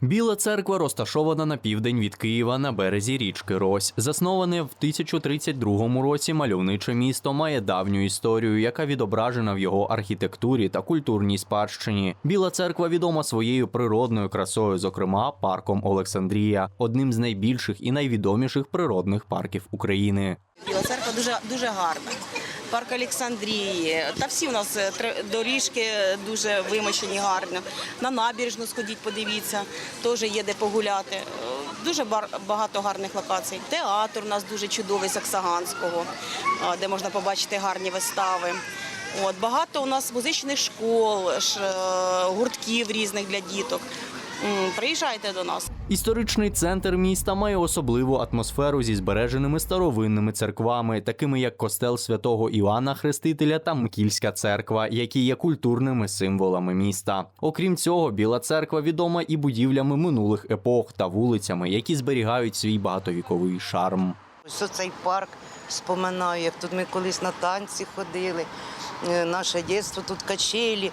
Біла церква розташована на південь від Києва на березі річки Рось. Засноване в 1032 році мальовниче місто має давню історію, яка відображена в його архітектурі та культурній спадщині. Біла церква відома своєю природною красою, зокрема парком Олександрія, одним з найбільших і найвідоміших природних парків України. Біла церква дуже дуже гарна. Парк Олександрії. Та всі у нас е, доріжки дуже вимощені гарно. На набережну сходіть, подивіться, теж є де погуляти. Е, Дуже багато гарних локацій. Театр у нас дуже чудовий Саксаганського, а, де можна побачити гарні вистави. От, багато у нас музичних школ, е, гуртків різних для діток. Приїжджайте до нас. Історичний центр міста має особливу атмосферу зі збереженими старовинними церквами, такими як костел святого Іоанна Хрестителя та Мкільська церква, які є культурними символами міста. Окрім цього, Біла церква відома і будівлями минулих епох та вулицями, які зберігають свій багатовіковий шарм. Ось цей парк споминаю, як тут ми колись на танці ходили, е, наше дитинство, тут качелі.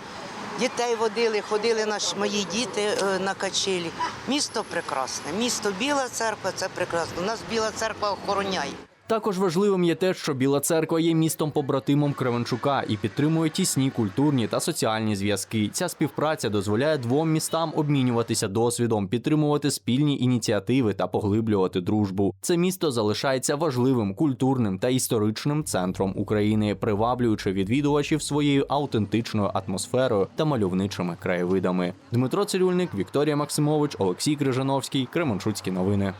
Дітей водили, ходили наші мої діти е, на качелі. Місто прекрасне. Місто Біла церква це прекрасно. У нас Біла церква охороняє. Також важливим є те, що Біла церква є містом побратимом Кременчука і підтримує тісні культурні та соціальні зв'язки. Ця співпраця дозволяє двом містам обмінюватися досвідом, підтримувати спільні ініціативи та поглиблювати дружбу. Це місто залишається важливим культурним та історичним центром України, приваблюючи відвідувачів своєю аутентичною атмосферою та мальовничими краєвидами. Дмитро Цирюльник, Вікторія Максимович, Олексій Крижановський, Кременчуцькі новини.